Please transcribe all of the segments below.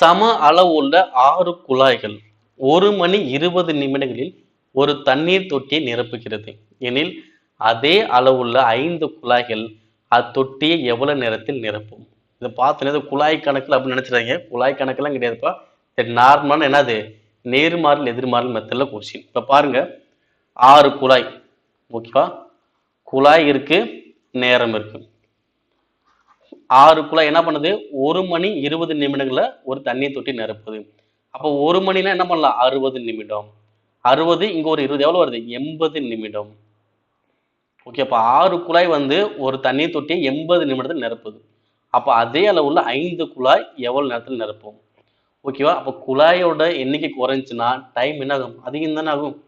சம அளவு உள்ள ஆறு குழாய்கள் ஒரு மணி இருபது நிமிடங்களில் ஒரு தண்ணீர் தொட்டியை நிரப்புகிறது. எனில் அதே அளவுள்ள ஐந்து குழாய்கள் அத்தொட்டியை எவ்வளவு நேரத்தில் நிரப்பும்? இதை பார்த்தோன்னா குழாய் கணக்கில் அப்படின்னு நினைச்சிடாங்க குழாய் கணக்கெல்லாம் கிடையாதுப்பா. நார்மலான என்னது? நேர்மாறல் எதிர்மாறல் மெத்தடில் கொஸ்டின் இப்போ பாருங்க. ஆறு குழாய். ஓகேவா குழாய் இருக்கு நேரம் இருக்குது ஆறு குழாய் என்ன பண்ணுது? ஒரு மணி இருபது நிமிடங்கள்ல ஒரு தண்ணி தொட்டி நிரப்புது. அப்போ ஒரு மணினா என்ன பண்ணலாம்? அறுபது நிமிடம். அறுபது இங்க ஒரு இருபது எவ்வளவு வருது? எண்பது நிமிடம். ஓகே அப்போ ஆறு குழாய் வந்து ஒரு தண்ணீர் தொட்டியை எண்பது நிமிடத்தில் நிரப்புது. அப்போ அதே அளவுல ஐந்து குழாய் எவ்வளவு நேரத்தில் நிரப்பும்? ஓகேவா அப்போ குழாயோட எண்ணிக்கை குறைஞ்சுன்னா டைம் என்ன ஆகும்? அதிகம் தானே ஆகும்.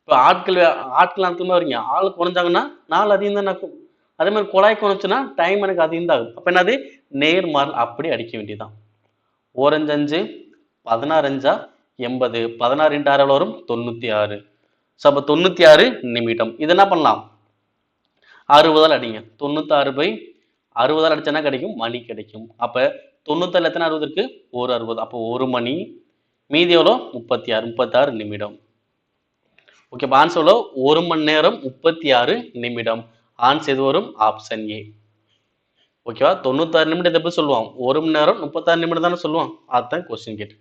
இப்போ ஆட்கள் ஆட்கள் நேரத்துலமே வரீங்க ஆள் குறைஞ்சாங்கன்னா நாள் அதிகம் தானே ஆகும். அதே மாதிரி குழாய் குறைச்சுன்னா டைம் எனக்கு அதிகம் தான் ஆகும் அப்போ என்னது? நேர்மாறல் அப்படி அடிக்க வேண்டியதுதான். ஓரஞ்சஞ்சு பதினாறஞ்சா எண்பது பதினாறு இன்ட்டு ஆறு வரும்? தொண்ணூற்றி ஆறு ஸோ அப்போ தொண்ணூற்றி ஆறு நிமிடம். இது என்ன பண்ணலாம்? அறுபதால் அடிங்க. தொண்ணூத்தாறு பை அறுபதால் அடிச்சா கிடைக்கும்? மணி கிடைக்கும். அப்போ தொண்ணூத்தாறு எத்தனை அறுபது இருக்குது ஒரு அறுபது. அப்போ ஒரு மணி. மீதி எவ்வளோ முப்பத்தி ஆறு முப்பத்தாறு நிமிடம். ஓகே இப்போ ஆன்சர் எவ்வளோ ஒரு மணி நேரம் முப்பத்தி ஆறு நிமிடம். ஆன்சர் எது வரும் ஆப்ஷன் ஏ ஓகேவா தொண்ணூத்தாறு நிமிடம் எப்படி சொல்லுவான். ஒரு மணி நேரம் முப்பத்தாறு நிமிடம் தானே சொல்லுவான்? அதுதான் கொஸ்டின் கேட்டு